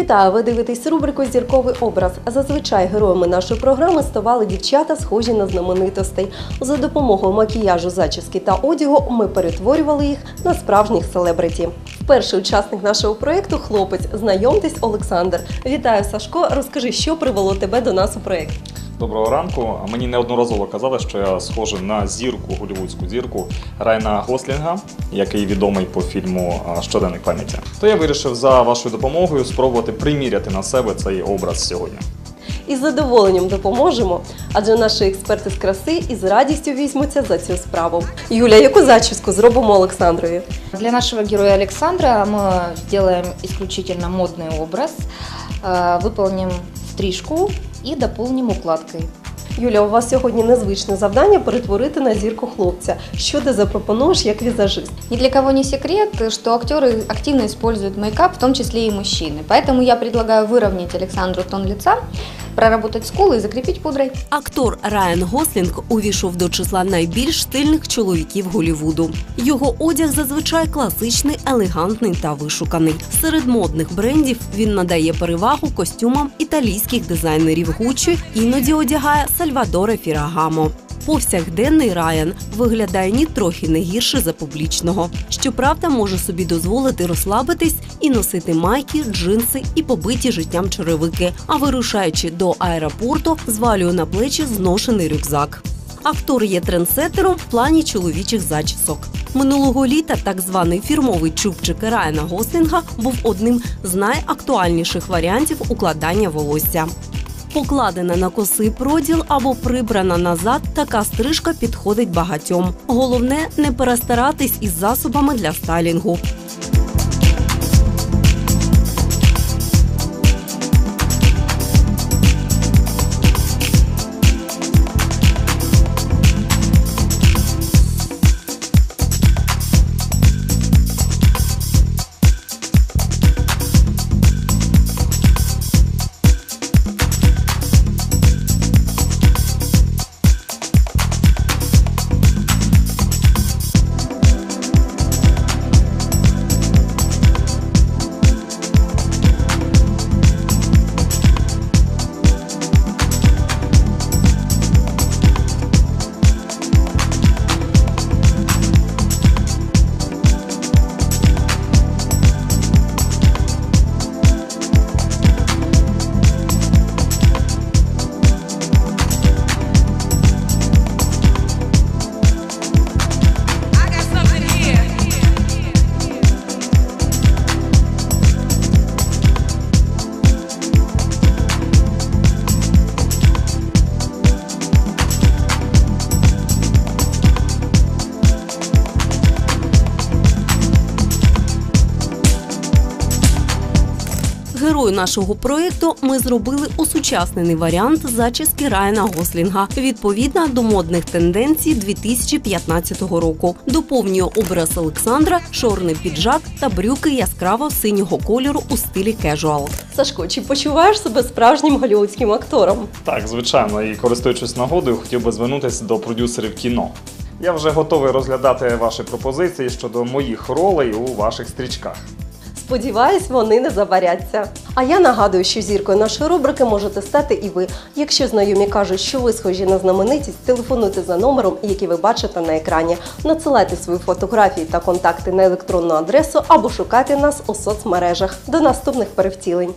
Вітаю! Ви дивитесь рубрику Зірковий образ. Зазвичай героями нашої програми ставали дівчата, схожі на знаменитостей. За допомогою макіяжу, зачіски та одягу ми перетворювали їх на справжніх селебриті. Перший учасник нашого проєкту хлопець. Знайомтесь, Олександр. Вітаю, Сашко. Розкажи, що привело тебе до нас у проєкт. Доброго ранку. Мені неодноразово казали, що я схожий на зірку, голівудську зірку Райна Гослінга, який відомий по фільму а, Щоденник пам'яті. То я вирішив за вашою допомогою спробувати приміряти на себе цей образ сьогодні. І з задоволенням допоможемо, адже наші експерти з краси із радістю візьмуться за цю справу. Юля, яку зачіску зробимо Олександрові? Для нашего героя Александра мы сделаем исключительно модный образ, э, выполним стрижку и дополним укладкой. Юля, у вас сьогодні незвичне завдання перетворити на зірку хлопця. Що ти запропонуєш як візажист? Ни для кого не секрет, что актеры активно используют мейкап, в том числе и мужчины. Поэтому я предлагаю выровнять Александру тон лица, проработать скулы и закрепить пудрой. Актор Райан Гослінг увійшов до числа найбільш стильних чоловіків Голівуду. Його одяг зазвичай класичний, елегантний та вишуканий. Серед модних брендів він надає перевагу костюмам італійських дизайнерів Гуччі, іноді одягає Сальвадоре Фірагамо. Повсякденний Райан виглядає нітрохи не гірше за публічного. Щоправда, може собі дозволити розслабитись і носити майки, джинси і побиті життям черевики. А вирушаючи до аеропорту, звалює на плечі зношений рюкзак. Актор є трендсетером в плані чоловічих зачісок. Минулого літа так званий фірмовий чубчик Райана Гослінга був одним з найактуальніших варіантів укладання волосся. Покладена на косий проділ або прибрана назад, така стрижка підходить багатьом. Головне не перестаратись із засобами для стайлінгу. Герою нашого проєкту ми зробили усучаснений варіант зачіски Райана Гослінга, відповідно до модних тенденцій 2015 року. Доповнює образ Олександра, чорний піджак та брюки яскраво синього кольору у стилі кежуал. Сашко, чи почуваєш себе справжнім голівудським актором? Так, звичайно, і користуючись нагодою, хотів би звернутися до продюсерів кіно. Я вже готовий розглядати ваші пропозиції щодо моїх ролей у ваших стрічках. Сподіваюсь, вони не заваряться. А я нагадую, що зіркою нашої рубрики можете стати і ви. Якщо знайомі кажуть, що ви схожі на знаменитість, телефонуйте за номером, який ви бачите на екрані. Надсилайте свої фотографії та контакти на електронну адресу або шукайте нас у соцмережах. До наступних перевтілень.